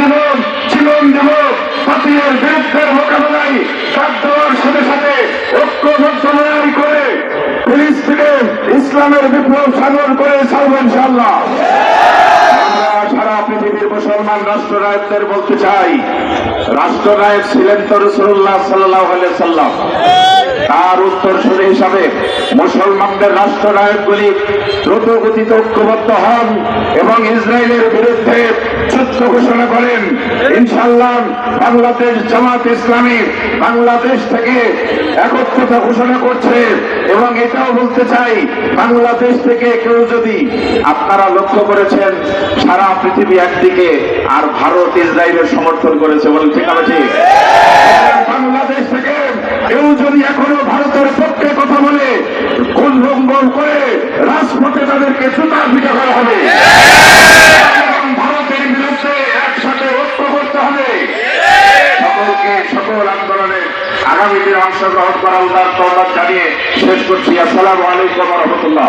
দেব জীবন দেব পাপিয়ের বিরুদ্ধে মোকাবেলায় কাজ দেওয়ার সাথে সাথে ঐক্যবদ্ধ লড়াই করে ফিলিস্তিনে ইসলামের বিপ্লব সাধন করে ছাড়ব ইনশাল্লাহ সারা পৃথিবীর মুসলমান বলতে চাই, রাষ্ট্রনায়ক ছিলেন তো রসুল্লাহ সাল্লাহ সাল্লাম তার উত্তরসূরি হিসাবে মুসলমানদের রাষ্ট্রনায়কগুলি দ্রুত গতিতে ঐক্যবদ্ধ হন এবং ইসরায়েলের বিরুদ্ধে যুদ্ধ ঘোষণা করেন। ইনশাল্লাহ বাংলাদেশ জামাত ইসলামী বাংলাদেশ থেকে একত্রতা ঘোষণা করছে এবং এটাও বলতে চাই, বাংলাদেশ থেকে কেউ যদি আপনারা লক্ষ্য করেছেন, সারা পৃথিবী একদিকে আর ভারত ইসরায়েলের সমর্থন করেছে বলে ঠিক আছে? বাংলাদেশ থেকে কেউ যদি এখনও ভারতের পক্ষে কথা বলে কুলভঙ্গল করে রাজপথে তাদেরকে জুতা পিটা করা হবে। ভারতের বিরুদ্ধে একসাথে ঐক্য করতে হবে। সকলকে সকল আন্দোলনে আগামী দিনে অংশগ্রহণ করা উদার তহবাদ জানিয়ে শেষ করছি। আসসালাম আলাইকুম রহমতুল্লাহ।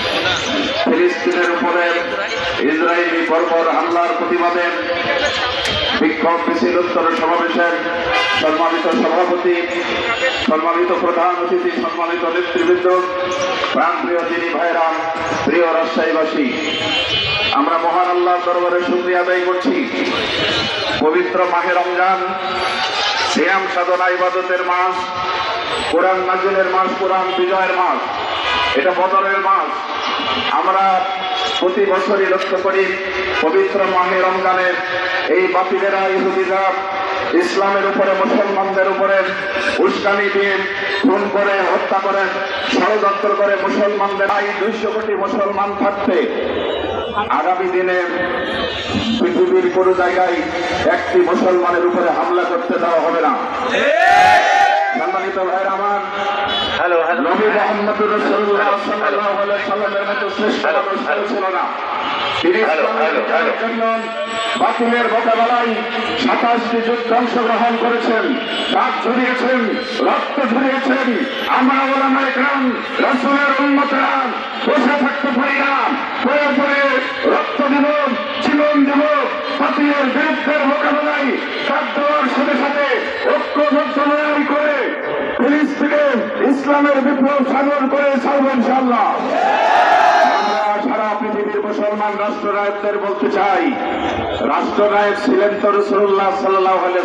ফিলিস্তিনের উপরে ইসরায়েলি বর্বর হামলার প্রতিবাদে বিক্ষোভ মিছিল উত্তর সমাবেশের সম্মানিত সভাপতি, সম্মানিত প্রধান অতিথি, সম্মানিত নেতৃবৃন্দ, প্রাণপ্রিয় দিনী ভাইরা, প্রিয় রাজশাহীবাসী, আমরা মহান আল্লাহর দরবারে শুক্রিয়া আদায় করছি। পবিত্র মাহে রমজান শ্যাম সাধনা ইবাদতের মাস, কোরআন নাজিলের মাস, কোরআন বিজয়ের মাস, এটা বদরের মাস। আমরা প্রতি বছরই লক্ষ্য করি পবিত্র মাহে রমজানের এই বাতিলেরা ইহুদিরা ইসলামের উপরে, মুসলমানদের উপরে উস্কানি দিয়ে খুন করে, হত্যা করে, ষড়যন্ত্র করে মুসলমানদের। এই দুইশো কোটি মুসলমান থাকতে আগামী দিনে পৃথিবীর কোনো জায়গায় একটি মুসলমানের উপরে হামলা করতে দেওয়া হবে না। সম্মানিত হ্যালো নবী সাল্লামের মতো শ্রেষ্ঠ মানুষ ছিল না। তিনি বাতিলের মোকাবেলায় সাতাশটি যুদ্ধে অংশগ্রহণ করেছেন। রাত ঝরিয়েছেন রক্ত ঝরিয়েছেন আমরা ওলামা একরাম রাসূলের বসে থাকতে পারি না। পরে পরে রক্ত দিব জীবন দিব বাতিলের বিরুদ্ধে মোকাবেলায় কাজ দেওয়ার সাথে সাথে ঐক্যবদ্ধ লড়াই করে ফিলিস্তিনে ইসলামের বিপ্লব সাধন করে ছাড়ব ইনশাল্লাহ মুসলমানদের মুসলমান রাষ্ট্রনায়ক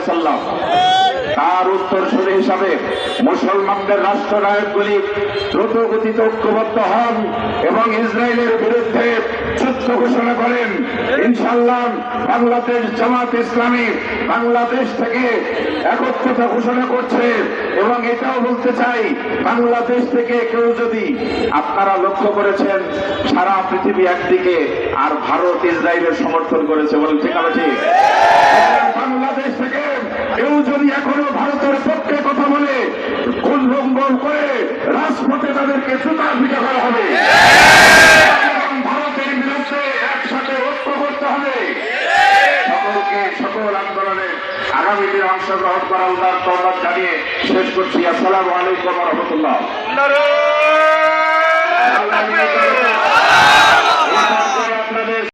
সাল্লাহ রাষ্ট্রনায়কগুলি দ্রুত গতিতে ঐক্যবদ্ধ হন এবং ইসরায়েলের ঘোষণা করেন ইনশাল্লাহ বাংলাদেশ জামাত ইসলামী বাংলাদেশ থেকে একত্রতা ঘোষণা করছে এবং এটাও বলতে চাই, বাংলাদেশ থেকে কেউ যদি আপনারা লক্ষ্য করেছেন, সারা পৃথিবী একদিকে আর ভারত ইসরায়েলের সমর্থন করেছে বলে ঠিক আছে? বাংলাদেশ থেকে কেউ যদি এখনও ভারতের পক্ষে কথা বলে কুলভঙ্গল করে রাজপথে তাদেরকে জুতা পিটা করা সকল আন্দোলনে আগামী দিনে অংশগ্রহণ করা উদার তহবাদ জানিয়ে শেষ করছি। আসসালামু আলাইকুম রহমতুল্লাহ।